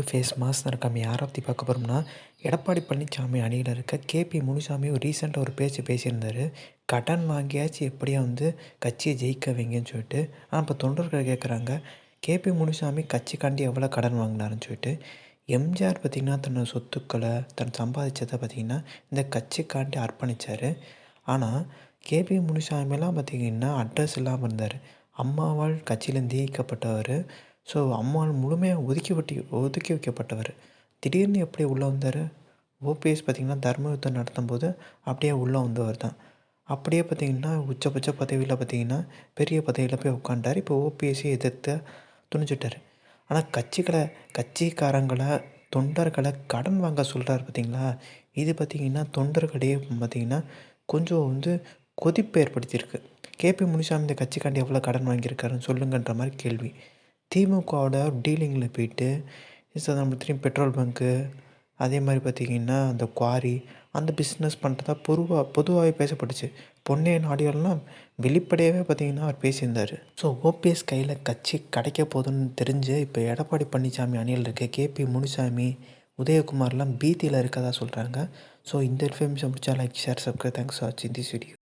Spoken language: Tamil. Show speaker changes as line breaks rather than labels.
டு ஃபேஸ் மாஸ் இருக்காம யாரை பற்றி பார்க்க போகிறோம்னா எடப்பாடி பழனிசாமி அணியில் இருக்க கேபி முனுசாமி ஒரு ரீசெண்டாக ஒரு பேச்சு பேசியிருந்தார். கடன் வாங்கியாச்சு எப்படியா வந்து கட்சியை ஜெயிக்க வைங்கன்னு சொல்லிட்டு. ஆனால் இப்போ தொண்டர்கள் கேட்குறாங்க கேபி முனுசாமி கட்சிக்காண்டி எவ்வளோ கடன் வாங்கினாருன்னு சொல்லிட்டு. எம்ஜிஆர் பார்த்திங்கன்னா தன்னோட சொத்துக்களை தன் சம்பாதிச்சதை பார்த்திங்கன்னா இந்த கட்சிக்காண்டி அர்ப்பணித்தார் ஆனால் கேபி முனுசாமிலாம் பார்த்திங்கன்னா அட்ரஸ் இல்லாமல் இருந்தார். அம்மாவால் கட்சியிலேருந்து நீக்கப்பட்டவர். ஸோ அம்மாள் முழுமையாக ஒதுக்கி வட்டி ஒதுக்கி வைக்கப்பட்டவர். திடீர்னு எப்படி உள்ளே வந்தார்? ஓபிஎஸ் பார்த்திங்கன்னா தர்ம யுத்தம் நடத்தும் போது அப்படியே உள்ளே வந்தவர் தான். அப்படியே பார்த்திங்கன்னா உச்சபட்ச பதவியில் பார்த்திங்கன்னா பெரிய பதவியில் போய் உட்காண்டார் இப்போ ஓபிஎஸ்ஸை எதிர்த்து துணிச்சிட்டார் ஆனால் கட்சிகளை கட்சிக்காரங்களை தொண்டர்களை கடன் வாங்க சொல்கிறார் பார்த்திங்களா? இது பார்த்திங்கன்னா தொண்டர்களே பார்த்திங்கன்னா கொஞ்சம் வந்து கொதிப்பு ஏற்படுத்தியிருக்கு. கேபி முனிசாமி இந்த கட்சிக்காண்டி எவ்வளோ கடன் வாங்கியிருக்காருன்னு சொல்லுங்கன்ற மாதிரி கேள்வி. திமுகவோட டீலிங்கில் போயிட்டு திரும்பி பெட்ரோல் பங்க்கு அதே மாதிரி பார்த்திங்கன்னா அந்த குவாரி அந்த பிஸ்னஸ் பண்ணுறதா பொதுவாக பொதுவாகவே பேசப்பட்டுச்சு. பொன்னையன் ஆடியோலாம் வெளிப்படையாகவே பார்த்திங்கன்னா அவர் பேசியிருந்தார். ஸோ ஓபிஎஸ் கையில் கட்சி கிடைக்க போதுன்னு தெரிஞ்சு இப்போ எடப்பாடி பழனிசாமி அணியில் இருக்க கேபி முனுசாமி உதயகுமார்லாம் பீதியில் இருக்கதா சொல்கிறாங்க ஸோ இந்த இன்ஃபர்மேஷன் பிடிச்சா லைக் ஷேர் சப்ஸ்கிரைப் தேங்க்ஸ் வாட்சிங் திஸ் வீடியோ